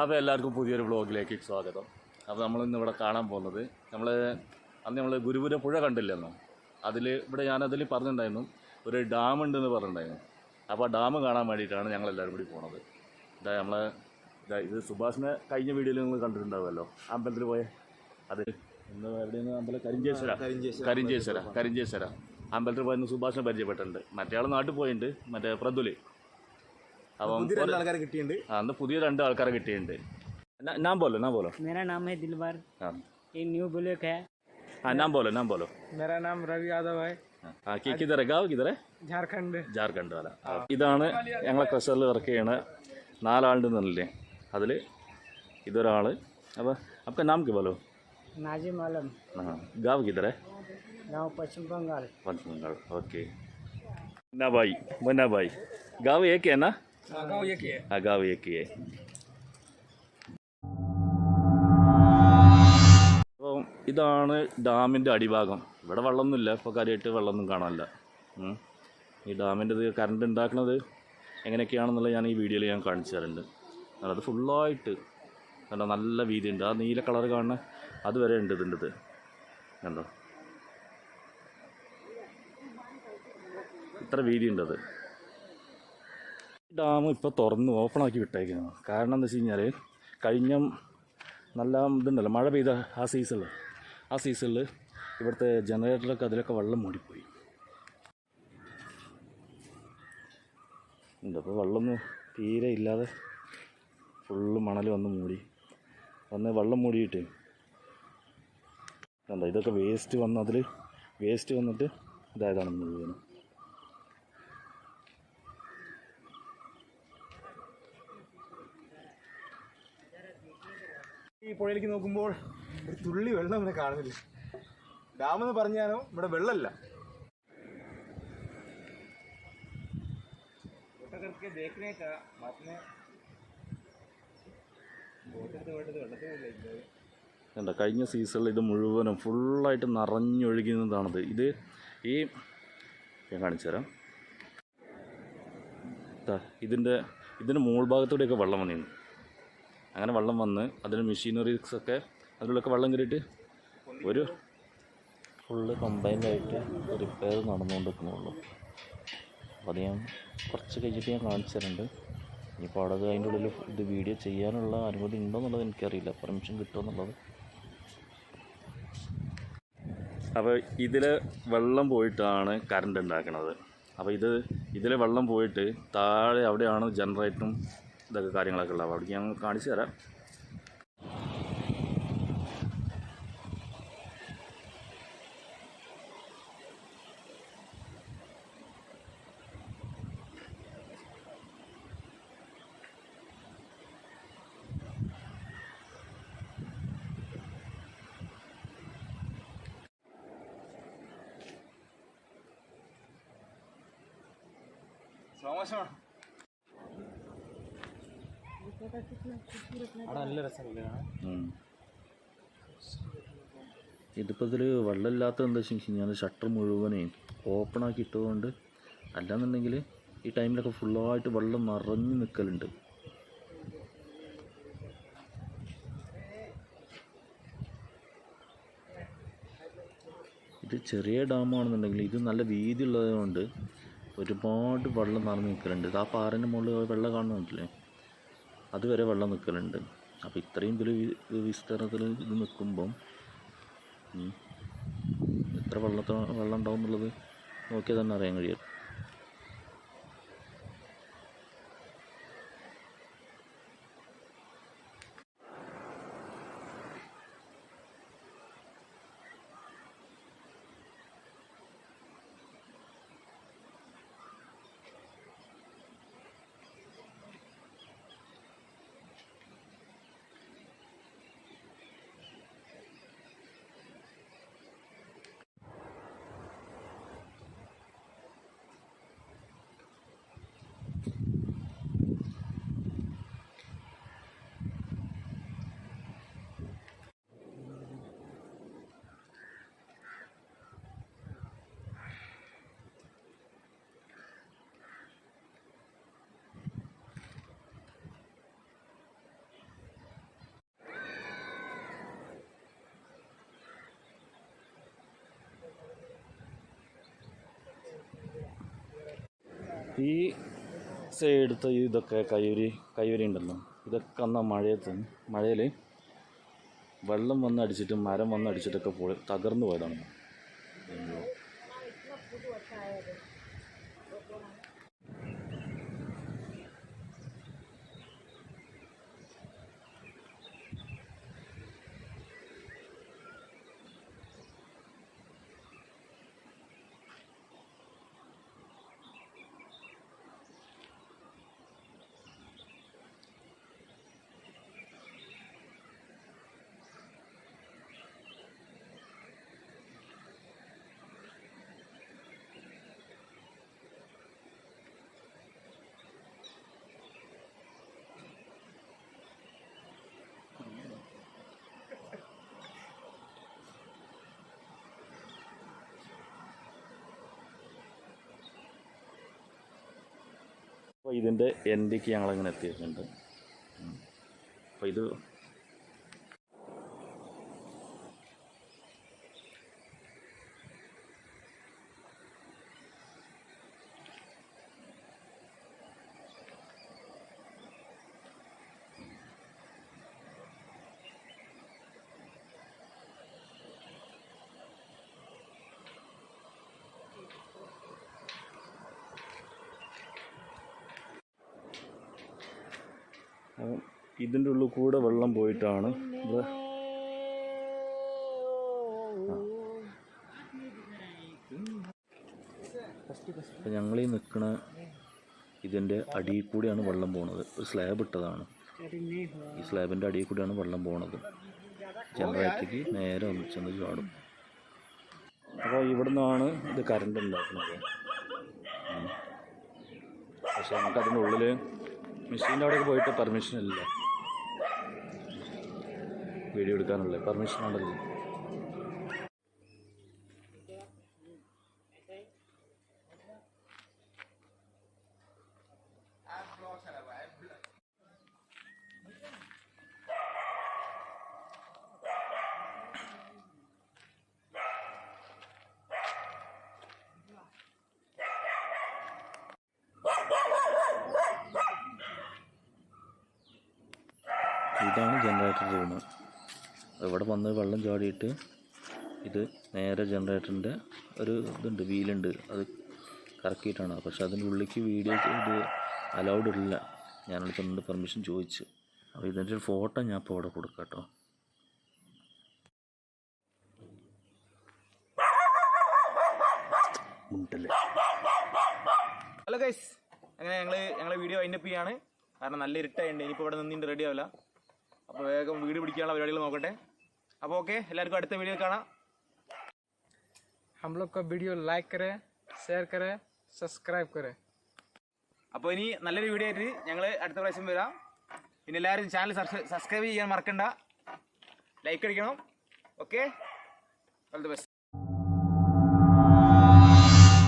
അപ്പോൾ എല്ലാവർക്കും പുതിയൊരു വ്ലോഗിലേക്ക് സ്വാഗതം. അപ്പോൾ നമ്മളിന്ന് ഇവിടെ കാണാൻ പോകുന്നത് നമ്മൾ അന്ന് നമ്മൾ ഗുരുപുര പുഴ കണ്ടില്ലെന്നോ? അതിൽ ഇവിടെ ഞാനതിൽ പറഞ്ഞിട്ടുണ്ടായിരുന്നു ഒരു ഡാം ഉണ്ടെന്ന് പറഞ്ഞിട്ടുണ്ടായിരുന്നു. അപ്പോൾ ആ ഡാം കാണാൻ വേണ്ടിയിട്ടാണ് ഞങ്ങൾ എല്ലാവരും കൂടി പോണത്. ഇതാ നമ്മൾ ഇതാ ഇത് സുഭാഷിനെ കഴിഞ്ഞ വീഡിയോയിൽ നിങ്ങൾ കണ്ടിട്ടുണ്ടാവുമല്ലോ. അമ്പലത്തിൽ പോയ അത് ഇന്ന് എവിടെയെന്ന്? അമ്പലം കരിഞ്ചേശ്വര. കരിഞ്ചേശ്വര. കരിഞ്ചേശ്വര അമ്പലത്തിൽ പോയെന്ന് സുഭാഷിനെ പരിചയപ്പെട്ടിട്ടുണ്ട്. മറ്റേ ആൾ നാട്ടിൽ പോയിട്ടുണ്ട് മറ്റേ പ്രതുൽ അപ്പം പുതിയ രണ്ട് ആൾക്കാരെ കിട്ടിയിട്ടുണ്ട് ആ, അന്ന് പുതിയ രണ്ട് ആൾക്കാരെ കിട്ടിയിട്ടുണ്ട് ന- ഞാൻ बोलो ना बोलो मेरा नाम है दिलबर हाँ ये न्यू बुलेट है हाँ नाम बोलो नाम बोलो मेरा नाम रवि यादव है हाँ कि किधर है गाँव किधर है झारखंड ജാർഖണ്ഡ് വല ഇതാണ് ഞങ്ങളെ ക്രഷറിൽ വർക്ക് ചെയ്യണ നാലാളുണ്ടെന്നല്ലേ അതിൽ ഇതൊരാൾ അപ്പോൾ आपका नाम क्या बोलो नाजिम आलम हाँ गाँव किधर है गांव पश्चिम बंगाल पश्चिम बंगाल ओके मुन्ना भाई मुन्ना भाई അഗാവ് એકીએ અગાઉ એકીએ അപ്പം ഇതാണ് ഡാമിന്റെ അടിഭാഗം. ഇവിടെ വെള്ളമൊന്നുമില്ല. ഇപ്പോൾ കാര്യമായിട്ട് വെള്ളമൊന്നും കാണാനില്ല. ഈ ഡാമിന്റെ ഇത് കറണ്ട് ഉണ്ടാക്കുന്നത് എങ്ങനെയൊക്കെയാണെന്നുള്ളത് ഞാൻ ഈ വീഡിയോയിൽ ഞാൻ കാണിച്ചു തരുന്നുണ്ട് അത് ഫുള്ളായിട്ട് കണ്ടോ നല്ല വീതിയുണ്ട്. ആ നീല കളർ കാണുന്ന അതുവരെ ഉണ്ട് ഇതിന്റെ ഇത്. കണ്ടോ? ഇത്ര വീതിയുണ്ടത് ഡാം ഇപ്പോൾ തുറന്ന് ഓപ്പണാക്കി വിട്ടേക്കുന്നത് കാരണം എന്താ വെച്ച് കഴിഞ്ഞാൽ കഴിഞ്ഞ നല്ല ഇതുണ്ടല്ലോ മഴ പെയ്ത ആ സീസണിൽ ആ സീസണിൽ ഇവിടുത്തെ ജനറേറ്ററൊക്കെ അതിലൊക്കെ വെള്ളം മൂടിപ്പോയി. ഉണ്ട് അപ്പോൾ വെള്ളമൊന്നും തീരെ ഇല്ലാതെ ഫുള്ള് മണൽ വന്ന് മൂടി. വന്ന് വെള്ളം മൂടിയിട്ട് എന്താ ഇതൊക്കെ വേസ്റ്റ് വന്ന് അതിൽ വേസ്റ്റ് വന്നിട്ട് ഇതായതാണ് മുഴുവനും. ഈ പുഴയിലേക്ക് നോക്കുമ്പോൾ ഒരു തുള്ളി വെള്ളം ഇങ്ങനെ കാണുന്നില്ല? ഡാമെന്ന് പറഞ്ഞാലോ ഇവിടെ വെള്ളമല്ല. കണ്ടോ കഴിഞ്ഞ സീസണിൽ ഇത് മുഴുവനും ഫുള്ളായിട്ട് നിറഞ്ഞൊഴുകുന്നതാണത് ഇത് ഈ ഞാൻ കാണിച്ചു തരാം. ദാ ഇതിന്റെ ഇതിന്റെ മുകൾ ഭാഗത്തൂടെയൊക്കെ വെള്ളം വന്നിരുന്നു. അങ്ങനെ വെള്ളം വന്ന് അതിന് മെഷീനറീസൊക്കെ അതിലൊക്കെ വെള്ളം കയറിയിട്ട് ഒരു ഫുള്ള് കമ്പൈൻഡായിട്ട് റിപ്പയർ നടന്നുകൊണ്ടിരിക്കുന്നുള്ളൂ. അപ്പോൾ അത് ഞാൻ കുറച്ച് കഴിഞ്ഞിട്ട് ഞാൻ കാണിച്ചു തരുന്നുണ്ട് ഇനിയിപ്പോൾ അവിടെ അതിന്റെ ഉള്ളിൽ ഇത് വീഡിയോ ചെയ്യാനുള്ള അനുമതി ഉണ്ടോ എന്നുള്ളത് എനിക്കറിയില്ല. പെർമിഷൻ കിട്ടുമോ എന്നുള്ളത് അപ്പോൾ ഇതിൽ വെള്ളം പോയിട്ടാണ് കറണ്ട് ഉണ്ടാക്കുന്നത് അപ്പോൾ ഇത് ഇതിൽ വെള്ളം പോയിട്ട് താഴെ അവിടെയാണ് ജനറേറ്ററും ഇതൊക്കെ കാര്യങ്ങളൊക്കെ ഉള്ളത് അപ്പോൾ അവിടേക്ക് ഞാൻ കാണിച്ചു തരാം അവിടെ നല്ല രസമില്ല ഉം. ഇതിപ്പോൾ ഇതിൽ വെള്ളമില്ലാത്ത എന്താ വെച്ച് കഴിഞ്ഞാൽ ഷട്ടർ മുഴുവനേ ഓപ്പൺ ആക്കി ഇട്ടതുകൊണ്ട് അല്ലാന്നുണ്ടെങ്കിൽ ഈ ടൈമിലൊക്കെ ഫുള്ളായിട്ട് വെള്ളം നിറഞ്ഞു നിൽക്കലുണ്ട് ഇത് ചെറിയ ഡാമാണെന്നുണ്ടെങ്കിൽ ഇത് നല്ല വീതി ഉള്ളതുകൊണ്ട് ഒരുപാട് വെള്ളം നിറഞ്ഞു നിൽക്കലുണ്ട് ആ പാറേന്റെ മുകളിൽ വെള്ളം കാണുന്നുണ്ടല്ലേ അതുവരെ വെള്ളം നിൽക്കലുണ്ട്. അപ്പോൾ ഇത്രയും വലിയ വിസ്തീർണത്തിൽ ഇത് നിൽക്കുമ്പം എത്ര വെള്ളത്തോ വെള്ളം ഉണ്ടാവും എന്നുള്ളത് നോക്കിയാൽ തന്നെ അറിയാൻ കഴിയും. ഈ എടുത്ത ഇതൊക്കെ കയ്യൂരി കയ്യൂരി ഉണ്ടല്ലോ ഇതൊക്കെ അന്ന് മഴയത്ത് മഴയിൽ വെള്ളം വന്ന് അടിച്ചിട്ട് മരം വന്ന് അടിച്ചിട്ടൊക്കെ പോയി തകർന്നു പോയതാണ്. അപ്പോൾ ഇതിന്റെ എൻഡിക്ക് ഞങ്ങളിങ്ങനെ എത്തിയിട്ടുണ്ട്. അപ്പോൾ ഇത് അപ്പം ഇതിന്റെ ഉള്ളിൽ കൂടെ വെള്ളം പോയിട്ടാണ്. ഇത് അപ്പം ഞങ്ങളീ നിൽക്കണ ഇതിന്റെ അടിയിൽ കൂടിയാണ് വെള്ളം പോണത്. ഒരു സ്ലാബ് ഇട്ടതാണ്. ഈ സ്ലാബിന്റെ അടിയിൽ കൂടിയാണ് വെള്ളം പോണത്. ജനറേറ്ററിക്ക് നേരെ ഒന്ന് ചെന്ന് ചാടും. അപ്പോൾ ഇവിടെ നിന്നാണ് ഇത് കറണ്ട് ഉണ്ടാക്കുന്നത്. പക്ഷേ നമുക്കതിനുള്ളിൽ മെഷീന്റെ അവിടെയൊക്കെ പോയിട്ട് പെർമിഷൻ ഇല്ല. വീഡിയോ എടുക്കാനുള്ള പെർമിഷൻ ഉണ്ടല്ലോ ഇതാണ് ജനറേറ്റർ റൂം ഇവിടെ വന്ന് വെള്ളം ചാടിയിട്ട് ഇത് നേരെ ജനറേറ്ററിന്റെ ഒരു ഇതുണ്ട് വീലുണ്ട്. അത് കറക്കിയിട്ടാണ്. പക്ഷേ അതിന്റെ ഉള്ളിലേക്ക് വീഡിയോ ഇത് അലൗഡ് ഇല്ല ഞാനവിടെ ചെന്നിട്ട് പെർമിഷൻ ചോദിച്ചു. അപ്പോൾ ഇതിന്റെ ഒരു ഫോട്ടോ ഞാൻ ഇപ്പോൾ അവിടെ കൊടുക്കാം കേട്ടോ. ഹലോ ഗൈസ് അങ്ങനെ ഞങ്ങൾ ഞങ്ങൾ വീഡിയോ വൈൻഡപ്പ് ചെയ്യാണ്. കാരണം നല്ല ഇരുട്ടായിട്ടുണ്ട്. ഇനിയിപ്പോൾ ഇവിടെ നിന്നിട്ട് റെഡി ആവില്ല. അപ്പോൾ വേഗം വീട് പിടിക്കാനുള്ള പരിപാടികൾ നോക്കട്ടെ. അപ്പോൾ ഓക്കെ എല്ലാവർക്കും അടുത്ത വീഡിയോ കാണാം हम लोग का वीडियो लाइक करें शेयर करें सब्सक्राइब करें അപ്പോൾ ഇനി നല്ലൊരു വീഡിയോ ആയിട്ട് ഞങ്ങൾ അടുത്ത പ്രാവശ്യം വരാം പിന്നെ എല്ലാവരും ചാനൽ സബ്സ്ക്രൈബ് ചെയ്യാൻ മറക്കണ്ട ലൈക്ക് അടിക്കണം ഓക്കെ ഓൾ ദി ബെസ്റ്റ്